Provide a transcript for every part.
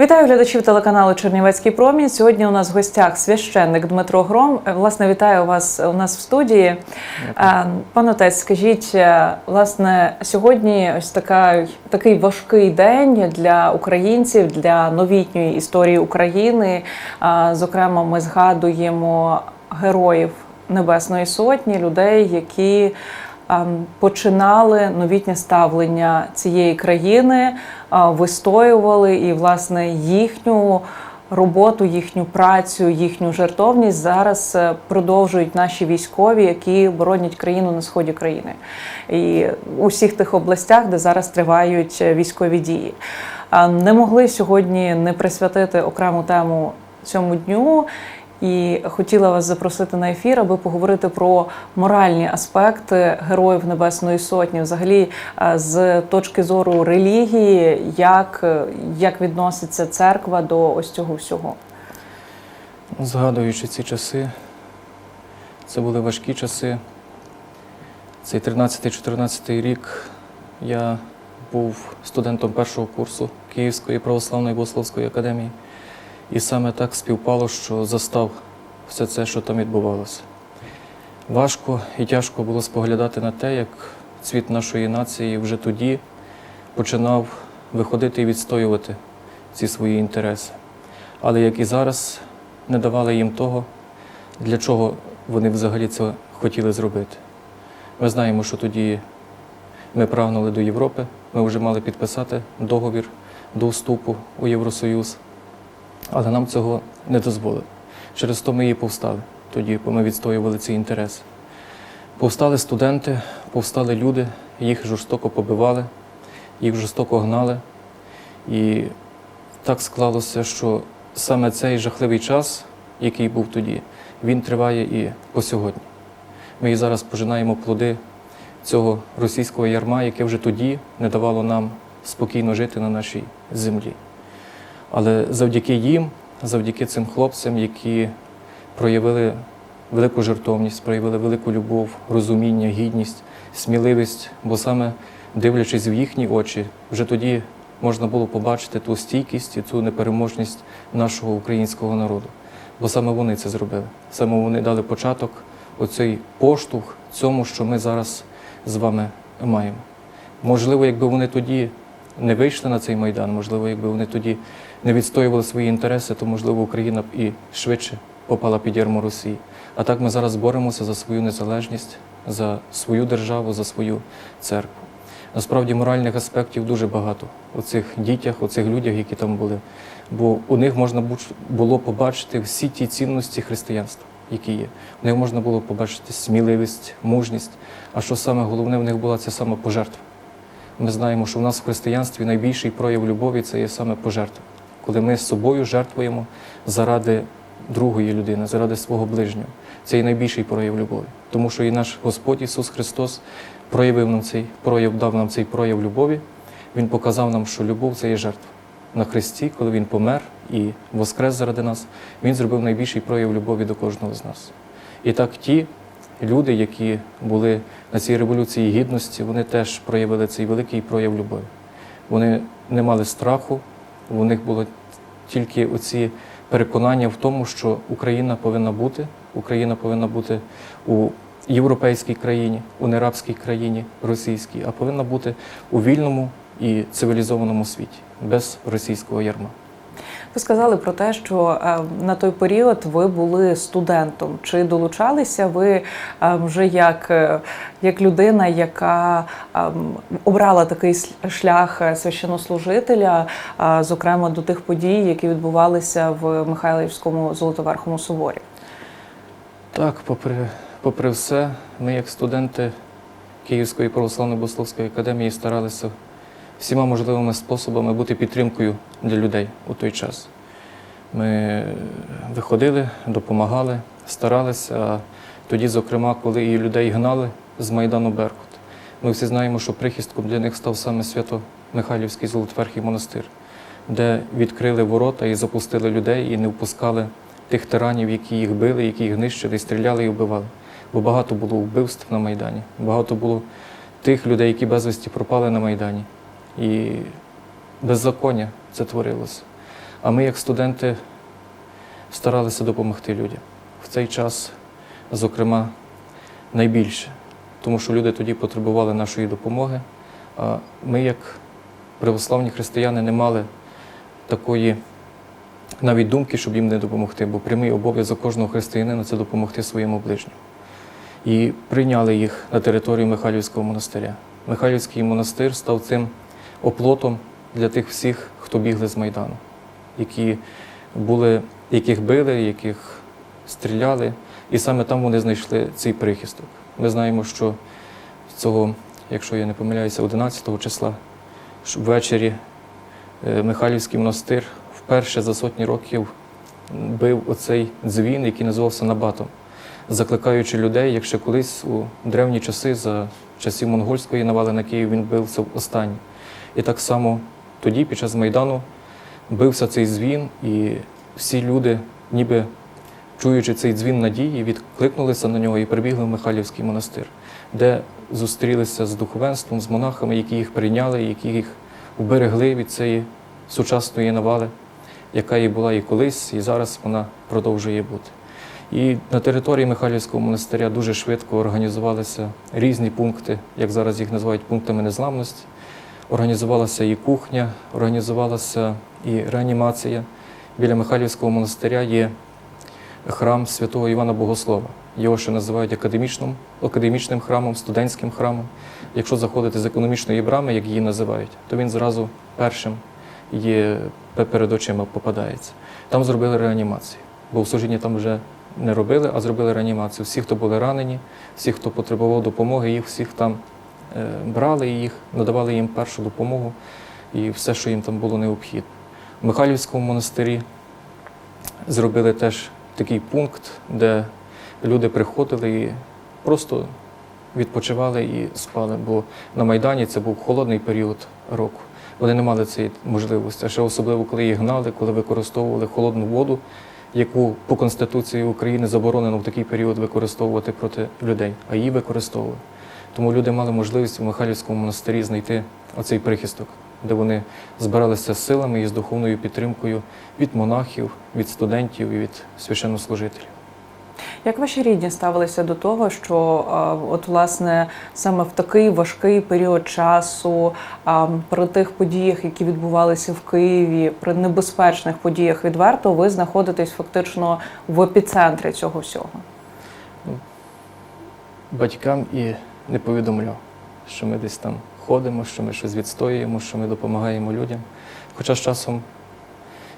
Вітаю глядачів телеканалу Чернівецький промінь. Сьогодні у нас в гостях священник Дмитро Гром. Е, Власне, вітаю вас у нас в студії. Е, Пан отець, скажіть, е, власне, сьогодні ось така, такий важкий день для українців, для новітньої історії України. Зокрема, ми згадуємо героїв Небесної Сотні, людей, які починали новітнє ставлення цієї країни, е, вистоювали і власне їхню роботу, їхню працю, їхню жертовність зараз е, продовжують наші військові, які боронять країну на сході країни і у всіх тих областях, де зараз тривають е, військові дії. Е, Не могли сьогодні не присвятити окрему тему цьому дню. І хотіла вас запросити на ефір, аби поговорити про моральні аспекти героїв Небесної Сотні, взагалі е, з точки зору релігії, як, е, як відноситься церква до ось цього всього. Згадуючи ці часи, це були важкі часи. Цей 13-14 рік я був студентом першого курсу Київської православної богословської академії. І саме так співпало, що застав все це, що там відбувалося. Важко і тяжко було споглядати на те, як цвіт нашої нації вже тоді починав виходити і відстоювати ці свої інтереси. Але як і зараз не давали їм того, для чого вони взагалі це хотіли зробити. Ми знаємо, що тоді ми прагнули до Європи, ми вже мали підписати договір до вступу у Євросоюз, але нам цього не дозволили. Через то ми і повстали тоді, бо ми відстоювали ці інтереси. Повстали студенти, повстали люди, їх жорстоко побивали, їх жорстоко гнали. І так склалося, що саме цей жахливий час, який був тоді, він триває і по сьогодні. Ми і зараз пожинаємо плоди цього російського ярма, яке вже тоді не давало нам спокійно жити на нашій землі. Але завдяки їм, завдяки цим хлопцям, які проявили велику жертовність, проявили велику любов, розуміння, гідність, сміливість, бо саме дивлячись в їхні очі, вже тоді можна було побачити ту стійкість і ту непереможність нашого українського народу. Бо саме вони це зробили. Саме вони дали початок, оцей поштовх цьому, що ми зараз з вами маємо. Можливо, якби вони тоді не вийшли на цей майдан, можливо, якби вони тоді не відстоювали свої інтереси, то можливо Україна б і швидше попала під ярмо Росії. А так ми зараз боремося за свою незалежність, за свою державу, за свою церкву. Насправді моральних аспектів дуже багато у цих дітях, у цих людях, які там були. Бо у них можна було побачити всі ті цінності християнства, які є. У них можна було побачити сміливість, мужність. А що саме головне, в них була ця сама пожертва. Ми знаємо, що в нас в християнстві найбільший прояв любові це є саме пожертва, коли ми з собою жертвуємо заради другої людини, заради свого ближнього. Це є найбільший прояв любові. Тому що і наш Господь Ісус Христос проявив нам цей прояв, дав нам цей прояв любові. Він показав нам, що любов це є жертва. На Христі, коли Він помер і воскрес заради нас, Він зробив найбільший прояв любові до кожного з нас. І так ті люди, які були на цій революції гідності, вони теж проявили цей великий прояв любові. Вони не мали страху, у них було тільки оці переконання в тому, що Україна повинна бути, Україна повинна бути у європейській країні, у нерабській країні російській, а повинна бути у вільному і цивілізованому світі, без російського ярма. Ви сказали про те, що е, на той період ви були студентом. Чи долучалися ви е, вже як, е, як людина, яка обрала такий шлях священнослужителя, зокрема до тих подій, які відбувалися в Михайлівському Золотоверхому соборі? Так, попри, попри все, ми, як студенти Київської православної богословської академії, старалися всіма можливими способами бути підтримкою для людей у той час. Ми виходили, допомагали, старалися. Тоді, зокрема, коли і людей гнали з Майдану Беркут. Ми всі знаємо, що прихистком для них став саме Свято-Михайлівський Золотверхий монастир, де відкрили ворота і запустили людей, і не впускали тих тиранів, які їх били, які їх нищили, стріляли і вбивали. Бо багато було вбивств на Майдані, багато було тих людей, які безвісті пропали на Майдані. І беззаконня це творилося. А ми, як студенти, старалися допомогти людям. В цей час, зокрема, найбільше, тому що люди тоді потребували нашої допомоги. А ми, як православні християни, не мали такої навіть думки, щоб їм не допомогти, бо прямий обов'язок кожного християнина це допомогти своєму ближньому. І прийняли їх на територію Михайлівського монастиря. Михайлівський монастир став цим оплотом для тих всіх, хто бігли з Майдану, які були, яких били, яких стріляли, і саме там вони знайшли цей прихисток. Ми знаємо, що цього, якщо я не помиляюся, 11 числа ввечері е, Михайлівський монастир вперше за сотні років бив оцей дзвін, який називався Набатом, закликаючи людей, як ще колись у древні часи, за часів монгольської навали на Київ, він бився останній. І так само тоді, під час Майдану, бився цей дзвін, і всі люди, ніби чуючи цей дзвін надії, відкликнулися на нього і прибігли в Михайлівський монастир, де зустрілися з духовенством, з монахами, які їх прийняли, які їх уберегли від цієї сучасної навали, яка і була і колись, і зараз вона продовжує бути. І на території Михайлівського монастиря дуже швидко організувалися різні пункти, як зараз їх називають пунктами незламності. Організувалася і кухня, організувалася і реанімація. Біля Михайлівського монастиря є храм святого Івана Богослова. Його ще називають академічним, академічним храмом, студентським храмом. Якщо заходити з економічної брами, як її називають, то він зразу першим є перед очима попадається. Там зробили реанімацію, бо в служінні там вже не робили, а зробили реанімацію. Всі, хто були ранені, всі, хто потребував допомоги, їх всіх там брали їх, надавали їм першу допомогу і все, що їм там було необхідно. В Михайлівському монастирі зробили теж такий пункт, де люди приходили і просто відпочивали і спали, бо на Майдані це був холодний період року. Вони не мали цієї можливості, а ще особливо, коли їх гнали, коли використовували холодну воду, яку по Конституції України заборонено в такий період використовувати проти людей, а її використовували. Тому люди мали можливість в Михайлівському монастирі знайти оцей прихисток, де вони збиралися з силами і з духовною підтримкою від монахів, від студентів і від священнослужителів. Як ваші рідні ставилися до того, що от власне саме в такий важкий період часу, при тих подіях, які відбувалися в Києві, при небезпечних подіях відверто, ви знаходитесь фактично в епіцентрі цього всього? батькам і не повідомляв, що ми десь там ходимо, що ми щось відстоюємо, що ми допомагаємо людям. Хоча з часом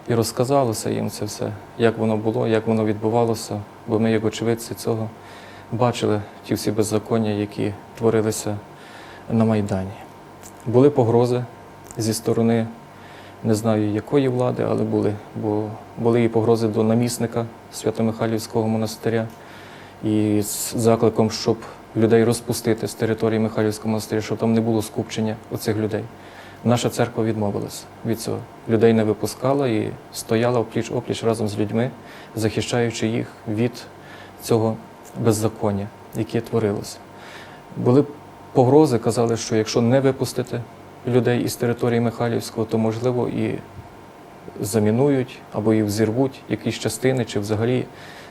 і розказалося їм це все, як воно було, як воно відбувалося, бо ми, як очевидці цього, бачили ті всі беззаконня, які творилися на Майдані. Були погрози зі сторони, не знаю якої влади, але були, бо були і погрози до намісника Свято-Михайлівського монастиря і з закликом, щоб людей розпустити з території Михайлівського монастиря, щоб там не було скупчення оцих людей. Наша церква відмовилася від цього. Людей не випускала і стояла опліч опліч разом з людьми, захищаючи їх від цього беззаконня, яке творилося. Були погрози, казали, що якщо не випустити людей із території Михайлівського, то можливо і замінують або їх взірвуть якісь частини чи взагалі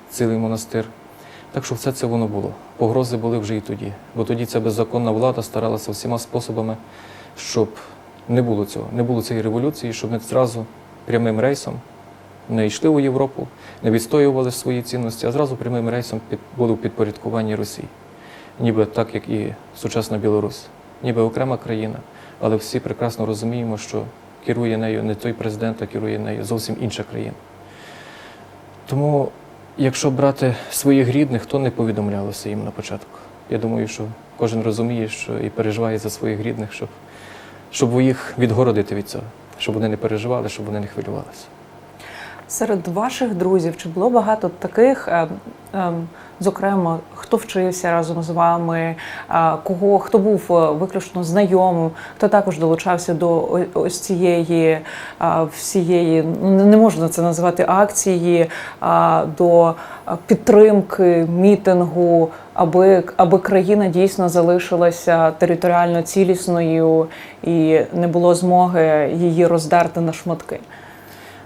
цілий монастир. Так що все це воно було. Погрози були вже і тоді. Бо тоді ця беззаконна влада старалася всіма способами, щоб не було цього, не було цієї революції, щоб ми зразу прямим рейсом не йшли у Європу, не відстоювали свої цінності, а зразу прямим рейсом під, були в підпорядкуванні Росії. Ніби так, як і сучасна Білорусь, ніби окрема країна, але всі прекрасно розуміємо, що керує нею не той президент, а керує нею зовсім інша країна. Тому, якщо брати своїх рідних, то не повідомлялося їм на початку. Я думаю, що кожен розуміє, що і переживає за своїх рідних, щоб, щоб їх відгородити від цього, щоб вони не переживали, щоб вони не хвилювалися. Серед ваших друзів чи було багато таких, е, е, зокрема, хто вчився разом з вами, е, кого хто був е, виключно знайомим, хто також долучався до ось цієї всієї, не можна це називати акції, до підтримки мітингу, аби, аби країна дійсно залишилася територіально цілісною і не було змоги її роздерти на шматки.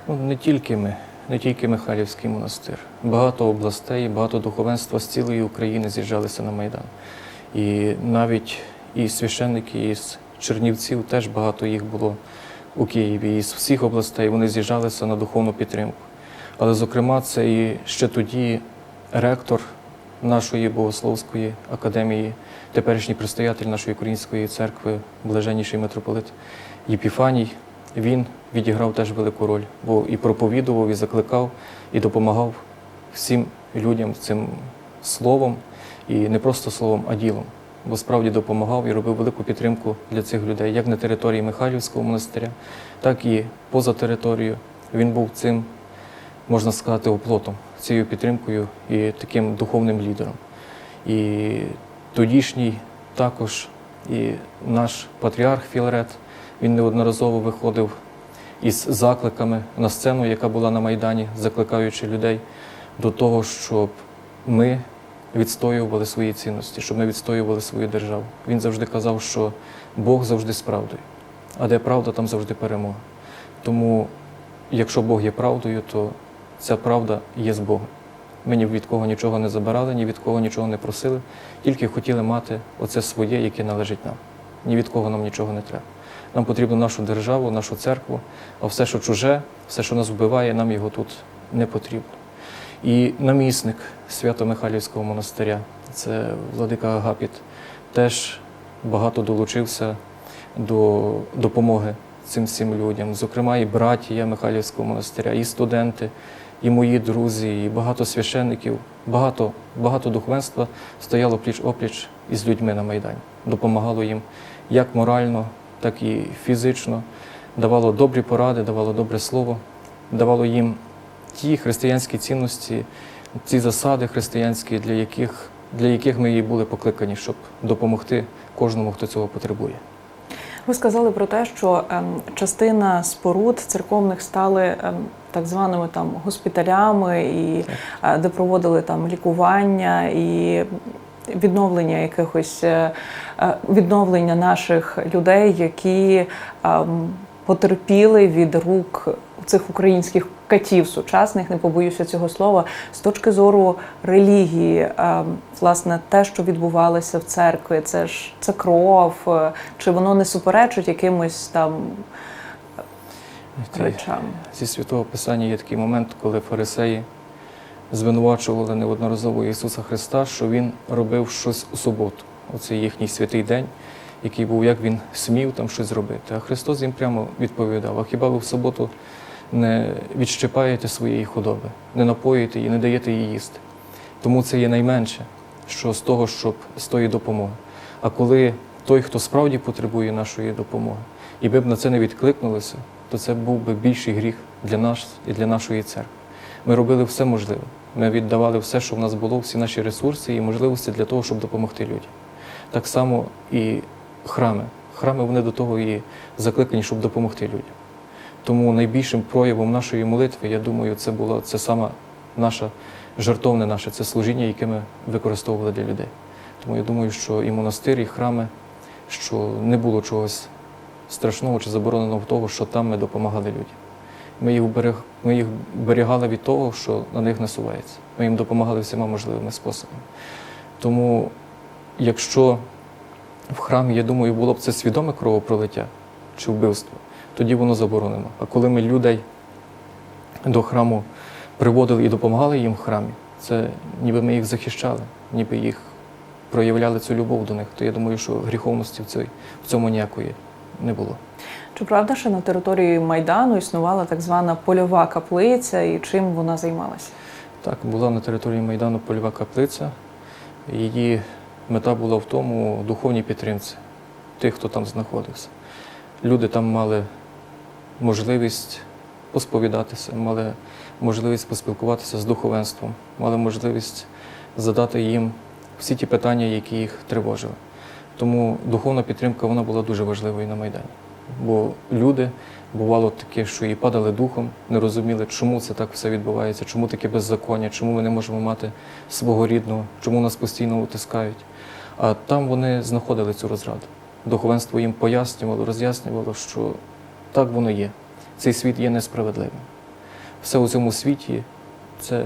Ну, не тільки ми, не тільки Михайлівський монастир. Багато областей, багато духовенства з цілої України з'їжджалися на Майдан. І навіть і священники із Чернівців теж багато їх було у Києві. І з всіх областей вони з'їжджалися на духовну підтримку. Але, зокрема, це і ще тоді ректор нашої богословської академії, теперішній предстоятель нашої української церкви, блаженніший митрополит Єпіфаній, він відіграв теж велику роль, бо і проповідував, і закликав, і допомагав всім людям цим словом, і не просто словом, а ділом. Бо справді допомагав і робив велику підтримку для цих людей, як на території Михайлівського монастиря, так і поза територією. Він був цим, можна сказати, оплотом, цією підтримкою і таким духовним лідером. І тодішній також і наш патріарх Філарет, він неодноразово виходив із закликами на сцену, яка була на Майдані, закликаючи людей до того, щоб ми відстоювали свої цінності, щоб ми відстоювали свою державу. Він завжди казав, що Бог завжди з правдою, а де правда, там завжди перемога. Тому, якщо Бог є правдою, то ця правда є з Богом. Ми ні від кого нічого не забирали, ні від кого нічого не просили, тільки хотіли мати оце своє, яке належить нам. Ні від кого нам нічого не треба. Нам потрібно нашу державу, нашу церкву, а все, що чуже, все, що нас вбиває, нам його тут не потрібно. І намісник Свято-Михайлівського монастиря, це владика Агапіт, теж багато долучився до допомоги цим всім людям. Зокрема, і братія Михайлівського монастиря, і студенти, і мої друзі, і багато священників, багато, багато духовенства стояло пліч опліч із людьми на Майдані, допомагало їм як морально, так і фізично, давало добрі поради, давало добре слово, давало їм ті християнські цінності, ці засади християнські, для яких, для яких ми і були покликані, щоб допомогти кожному, хто цього потребує. Ви сказали про те, що ем, частина споруд церковних стали ем, так званими там госпіталями, і е, де проводили там лікування і відновлення якихось е, е, відновлення наших людей, які ем, потерпіли від рук цих українських катів сучасних, не побоюся цього слова, з точки зору релігії, ем, власне, те, що відбувалося в церкві, це ж це кров, е, чи воно не суперечить якимось там речам? Зі святого Писання є такий момент, коли фарисеї звинувачували неодноразово Ісуса Христа, що Він робив щось у суботу. Оце їхній святий день, який був, як він смів там щось зробити. А Христос їм прямо відповідав: а хіба ви в суботу не відщипаєте своєї худоби, не напоїте її, не даєте їй їсти? Тому це є найменше, що з того, щоб з тої допомоги. А коли той, хто справді потребує нашої допомоги, і ви б на це не відкликнулися, то це був би більший гріх для нас і для нашої церкви. Ми робили все можливе. Ми віддавали все, що в нас було, всі наші ресурси і можливості для того, щоб допомогти людям. Так само і храми. Храми вони до того і закликані, щоб допомогти людям. Тому найбільшим проявом нашої молитви, я думаю, це було це саме наша жертовне наше, це служіння, яке ми використовували для людей. Тому я думаю, що і монастир, і храми, що не було чогось страшного чи забороненого в того, що там ми допомагали людям. Ми їх, берег, ми їх берігали від того, що на них насувається. Ми їм допомагали всіма можливими способами. Тому, якщо в храмі, я думаю, було б це свідоме кровопролиття чи вбивство, тоді воно заборонено. А коли ми людей до храму приводили і допомагали їм в храмі, це ніби ми їх захищали, ніби їх проявляли цю любов до них, то я думаю, що гріховності в, цьому ніякої не було. Чи правда, що на території Майдану існувала так звана польова каплиця, і чим вона займалася? Так, була на території Майдану польова каплиця. Її мета була в тому духовній підтримці тих, хто там знаходився. Люди там мали можливість посповідатися, мали можливість поспілкуватися з духовенством, мали можливість задати їм всі ті питання, які їх тривожили. Тому духовна підтримка вона була дуже важливою на Майдані. Бо люди бувало таке, що і падали духом, не розуміли, чому це так все відбувається, чому таке беззаконня, чому ми не можемо мати свого рідного, чому нас постійно утискають. А там вони знаходили цю розраду. Духовенство їм пояснювало, роз'яснювало, що так воно є. Цей світ є несправедливим. все у цьому світі це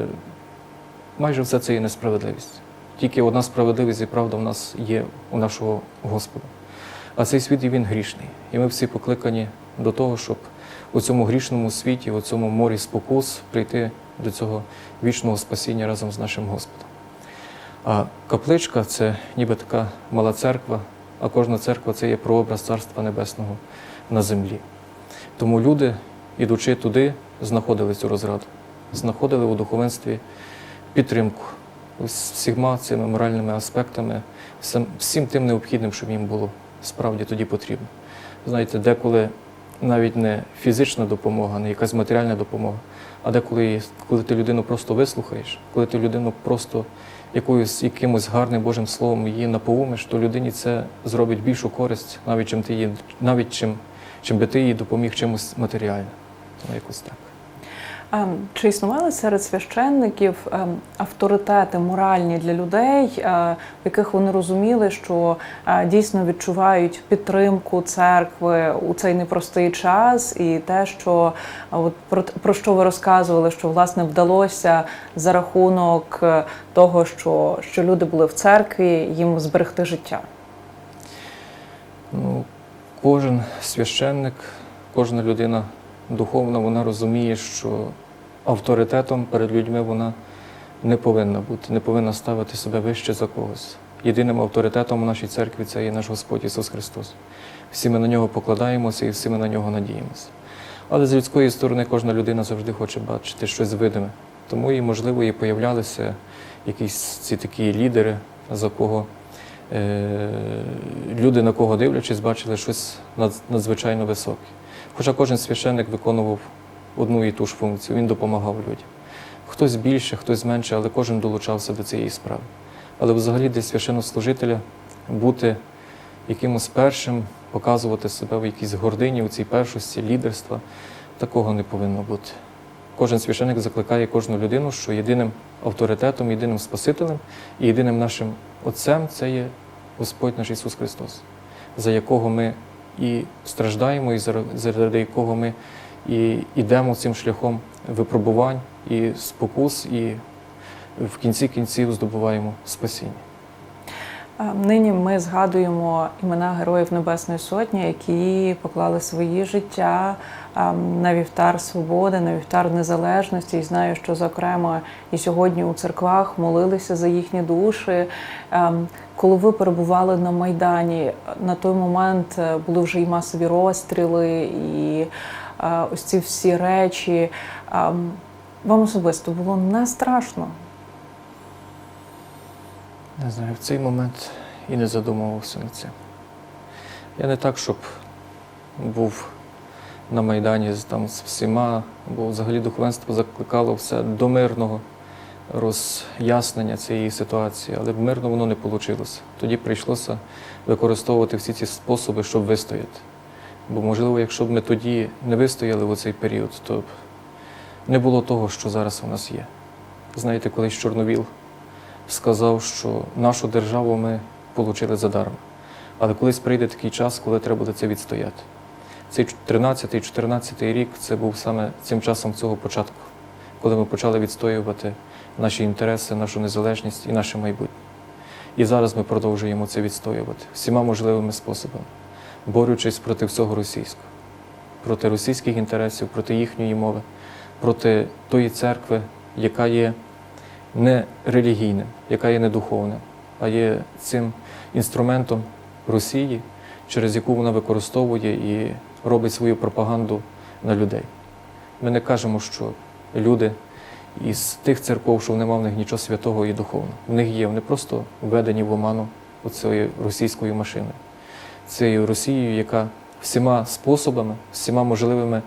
майже все це є несправедливість. Тільки одна справедливість і правда в нас є у нашого Господа. А цей світ і він грішний. І ми всі покликані до того, щоб у цьому грішному світі, у цьому морі спокус прийти до цього вічного спасіння разом з нашим Господом. А капличка це ніби така мала церква, а кожна церква це є прообраз Царства Небесного на землі. Тому люди, ідучи туди, знаходили цю розраду, знаходили у духовенстві підтримку з всіма цими моральними аспектами, всім- тим необхідним, що їм було справді тоді потрібно. Знаєте, деколи навіть не фізична допомога, не якась матеріальна допомога, а деколи, коли ти людину просто вислухаєш, коли ти людину просто якоюсь якимось гарним Божим словом її напоумиш, то людині це зробить більшу користь, навіть чим ти її, навіть чим, чим би ти їй допоміг чимось матеріальним. Ну, якось так. Ем, Чи існували серед священників ем, авторитети моральні для людей, е, в яких вони розуміли, що е, дійсно відчувають підтримку церкви у цей непростий час, і те, що е, от про, про що ви розказували, що власне вдалося за рахунок того, що, що люди були в церкві, їм зберегти життя? Ну, кожен священник, кожна людина духовна, вона розуміє, що авторитетом перед людьми вона не повинна бути, не повинна ставити себе вище за когось. Єдиним авторитетом у нашій церкві це є наш Господь Ісус Христос. Всі ми на нього покладаємося і всі ми на нього надіємося. Але з людської сторони кожна людина завжди хоче бачити щось видиме. Тому і, можливо, і появлялися якісь ці такі лідери, за кого е, люди, на кого дивлячись, бачили щось надзвичайно високе. Хоча кожен священник виконував одну і ту ж функцію, він допомагав людям. Хтось більше, хтось менше, але кожен долучався до цієї справи. Але взагалі для священнослужителя бути якимось першим, показувати себе в якійсь гордині, у цій першості, лідерства, такого не повинно бути. Кожен священник закликає кожну людину, що єдиним авторитетом, єдиним Спасителем і єдиним нашим Отцем це є Господь наш Ісус Христос, за якого ми і страждаємо, і заради якого ми і йдемо цим шляхом випробувань і спокус, і в кінці кінців здобуваємо спасіння. Нині ми згадуємо імена героїв Небесної Сотні, які поклали свої життя на вівтар свободи, на вівтар незалежності. І знаю, що зокрема і сьогодні у церквах молилися за їхні душі. Коли ви перебували на Майдані, на той момент е, були вже і масові розстріли, і ось ці всі речі. Вам особисто було не страшно? Не знаю, в цей момент і не задумувався над цим. Я не так, щоб був на Майдані там з всіма, бо взагалі духовенство закликало все до мирного роз'яснення цієї ситуації, але мирно воно не вийшло. Тоді прийшлося використовувати всі ці способи, щоб вистояти. Бо, можливо, якщо б ми тоді не вистояли в цей період, то б не було того, що зараз у нас є. Знаєте, колись Чорновіл сказав, що нашу державу ми отримали задарма. Але колись прийде такий час, коли треба буде це відстояти. Цей 13-14 рік це був саме цим часом цього початку, коли ми почали відстоювати наші інтереси, нашу незалежність і наше майбутнє. І зараз ми продовжуємо це відстоювати всіма можливими способами, борючись проти всього російського, проти російських інтересів, проти їхньої мови, проти тої церкви, яка є не релігійним, яка є не духовним, а є цим інструментом Росії, через яку вона використовує і робить свою пропаганду на людей. Ми не кажемо, що люди із тих церков, що нема в них нічого святого і духовного. В них є, вони просто введені в оману оцією російською машиною, цією Росією, яка всіма способами, всіма можливими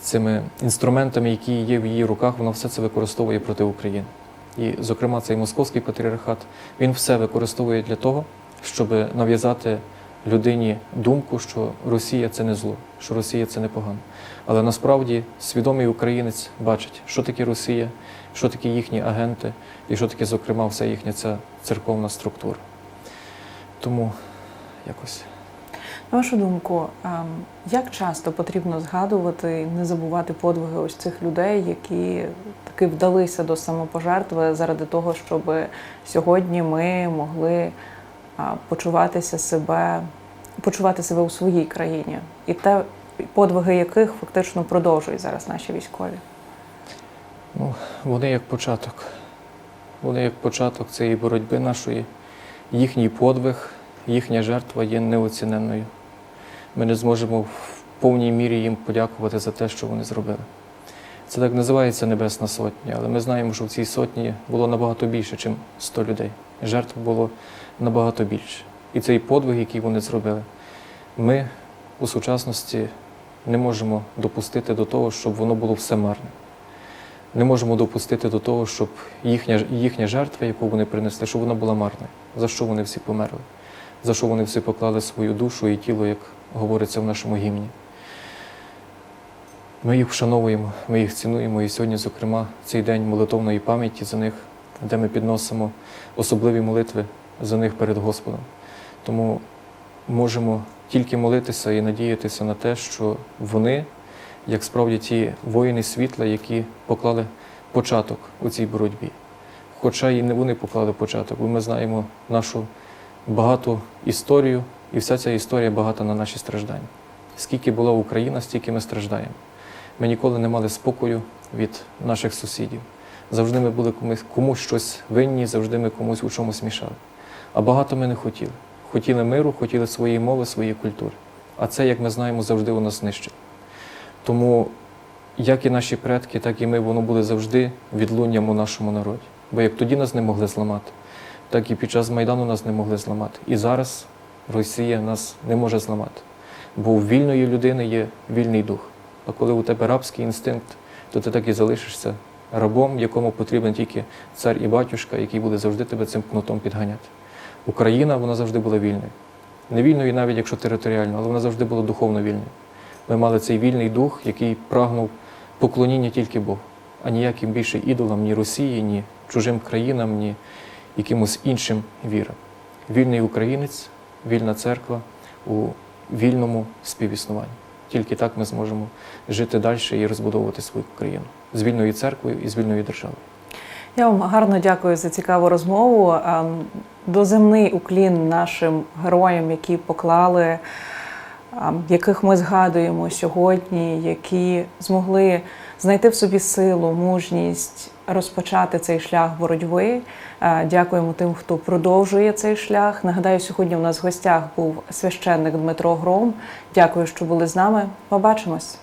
цими інструментами, які є в її руках, вона все це використовує проти України. І, зокрема, цей московський патріархат, він все використовує для того, щоб нав'язати людині думку, що Росія це не зло, що Росія це не погано. Але насправді свідомий українець бачить, що таке Росія, що таке їхні агенти, і що таке, зокрема, вся їхня ця церковна структура. Тому якось. На вашу думку, ем, як часто потрібно згадувати і не забувати подвиги ось цих людей, які таки вдалися до самопожертви заради того, щоб сьогодні ми могли почуватися себе, почувати себе у своїй країні, і те подвиги яких фактично продовжують зараз наші військові. Ну, вони як початок. Вони як початок цієї боротьби нашої. Їхній подвиг, їхня жертва є неоціненною. Ми не зможемо в повній мірі їм подякувати за те, що вони зробили. Це так називається Небесна Сотня, але ми знаємо, що в цій сотні було набагато більше, ніж 100 людей. Жертв було набагато більше. І цей подвиг, який вони зробили, ми у сучасності не можемо допустити до того, щоб воно було все марне. Не можемо допустити до того, щоб їхня, їхня жертва, яку вони принесли, щоб вона була марною. За що вони всі померли? За що вони всі поклали свою душу і тіло, як говориться в нашому гімні. Ми їх вшановуємо, ми їх цінуємо. І сьогодні, зокрема, цей день молитовної пам'яті за них, де ми підносимо особливі молитви за них перед Господом. Тому можемо тільки молитися і надіятися на те, що вони, як справді ті воїни світла, які поклали початок у цій боротьбі. Хоча і не вони поклали початок, бо ми знаємо нашу багату історію, і вся ця історія багата на наші страждання. Скільки була Україна, стільки ми страждаємо. Ми ніколи не мали спокою від наших сусідів. Завжди ми були комусь, комусь щось винні, завжди ми комусь у чомусь мішали. А багато ми не хотіли. Хотіли миру, хотіли своєї мови, своєї культури. А це, як ми знаємо, завжди у нас знищено. Тому як і наші предки, так і ми, воно буде завжди відлунням у нашому народі. Бо як тоді нас не могли зламати, так і під час Майдану нас не могли зламати. І зараз Росія нас не може зламати. Бо у вільної людини є вільний дух. А коли у тебе рабський інстинкт, то ти так і залишишся рабом, якому потрібен тільки цар і батюшка, який буде завжди тебе цим кнутом підганяти. Україна вона завжди була вільною. Не вільною, навіть якщо територіально, але вона завжди була духовно вільною. Ми мали цей вільний дух, який прагнув поклоніння тільки Богу, а ніяким більше ідолам, ні Росії, ні чужим країнам, ні якимось іншим вірам. Вільний українець, вільна церква у вільному співіснуванні. Тільки так ми зможемо жити далі і розбудовувати свою країну з вільною церквою і з вільною державою. Я вам гарно дякую за цікаву розмову. Ем, Доземний уклін нашим героям, які поклали, ем, яких ми згадуємо сьогодні, які змогли знайти в собі силу, мужність, розпочати цей шлях боротьби. Е, Дякуємо тим, хто продовжує цей шлях. Нагадаю, сьогодні у нас в гостях був священник Дмитро Гром. Дякую, що були з нами. Побачимось.